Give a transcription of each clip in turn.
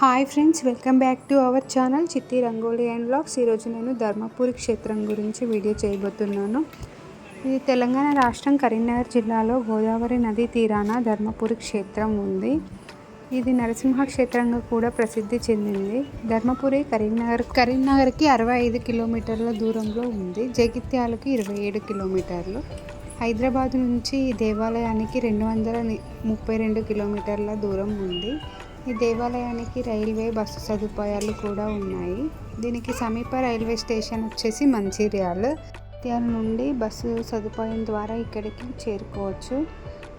Hi friends welcome back to our channel Chitti rangoli and blogs ఈరోజు నేను ధర్మపురి క్షేత్రం గురించి వీడియో చేయబోతున్నాను. ఇది తెలంగాణ రాష్ట్రం కరీంనగర్ జిల్లాలో గోదావరి నది తీరాన ధర్మపురి క్షేత్రం ఉంది. ఇది నరసింహ క్షేత్రంగా కూడా ప్రసిద్ధి చెందింది. ధర్మపురి కరీంనగర్ కరీంనగర్కి అరవై ఐదు కిలోమీటర్ల దూరంలో ఉంది. జగిత్యాలకి ఇరవై ఏడు కిలోమీటర్లు. హైదరాబాద్ నుంచి ఈ దేవాలయానికి రెండు వందల ముప్పై రెండు కిలోమీటర్ల దూరం ఉంది. ఈ దేవాలయానికి రైల్వే బస్సు సదుపాయాలు కూడా ఉన్నాయి. దీనికి సమీప రైల్వే స్టేషన్ వచ్చేసి మంచిర్యాల. మంచిర్యాల నుండి బస్సు సదుపాయం ద్వారా ఇక్కడికి చేరుకోవచ్చు.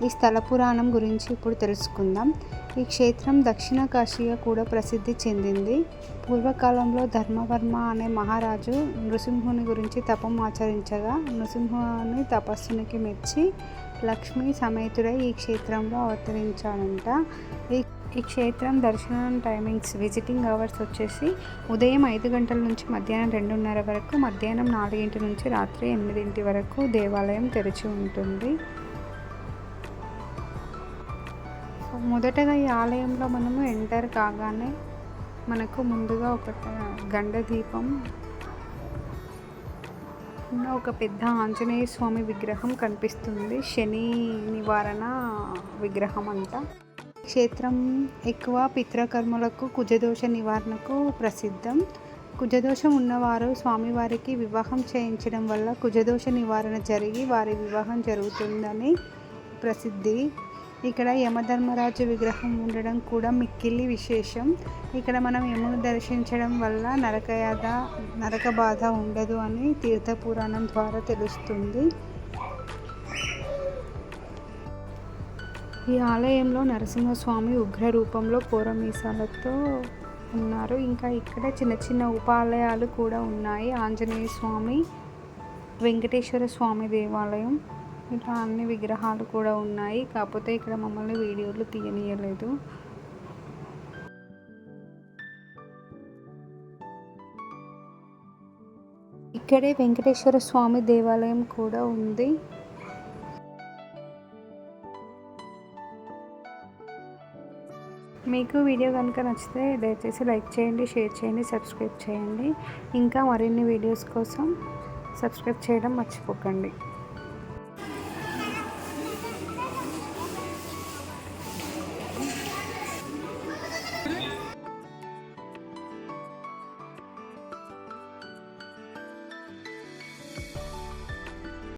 ఈ స్థల పురాణం గురించి ఇప్పుడు తెలుసుకుందాం. ఈ క్షేత్రం దక్షిణ కాశీగా కూడా ప్రసిద్ధి చెందింది. పూర్వకాలంలో ధర్మవర్మ అనే మహారాజు నృసింహుని గురించి తపం ఆచరించగా నృసింహుని తపస్సునికి మెచ్చి లక్ష్మీ సమేతుడై ఈ క్షేత్రంలో అవతరించాడంట. ఈ ఈ క్షేత్రం దర్శనం టైమింగ్స్ విజిటింగ్ అవర్స్ వచ్చేసి ఉదయం ఐదు గంటల నుంచి మధ్యాహ్నం రెండున్నర వరకు మధ్యాహ్నం నాలుగింటి నుంచి రాత్రి ఎనిమిదింటి వరకు దేవాలయం తెరిచి ఉంటుంది. సో మొదటగా ఈ ఆలయంలో మనము ఎంటర్ కాగానే మనకు ముందుగా ఒక గండ దీపం ఉన్న ఒక పెద్ద ఆంజనేయ స్వామి విగ్రహం కనిపిస్తుంది. శని నివారణ విగ్రహం అంట. క్షేత్రం ఎక్కువ పితృకర్మలకు కుజదోష నివారణకు ప్రసిద్ధం. కుజదోషం ఉన్నవారు స్వామివారికి వివాహం చేయించడం వల్ల కుజదోష నివారణ జరిగి వారి వివాహం జరుగుతుందని ప్రసిద్ధి. ఇక్కడ యమధర్మరాజు విగ్రహం ఉండడం కూడా మిక్కిలి విశేషం. ఇక్కడ మనం యమును దర్శించడం వల్ల నరకయాద నరక బాధ ఉండదు అని తీర్థపురాణం ద్వారా తెలుస్తుంది. ఈ ఆలయంలో నరసింహస్వామి ఉగ్ర రూపంలో కోరమీసాలతో ఉన్నారు. ఇంకా ఇక్కడ చిన్న చిన్న ఉపాలయాలు కూడా ఉన్నాయి. ఆంజనేయ స్వామి వెంకటేశ్వర స్వామి దేవాలయం ఇట్లా అన్ని విగ్రహాలు కూడా ఉన్నాయి. కాకపోతే ఇక్కడ మమ్మల్ని వీడియోలు తీయనీయలేదు. ఇక్కడే వెంకటేశ్వర స్వామి దేవాలయం కూడా ఉంది. మీకు వీడియో కనుక నచ్చితే దయచేసి లైక్ చేయండి షేర్ చేయండి సబ్స్క్రైబ్ చేయండి. ఇంకా మరిన్ని వీడియోస్ కోసం సబ్స్క్రైబ్ చేయడం మర్చిపోకండి.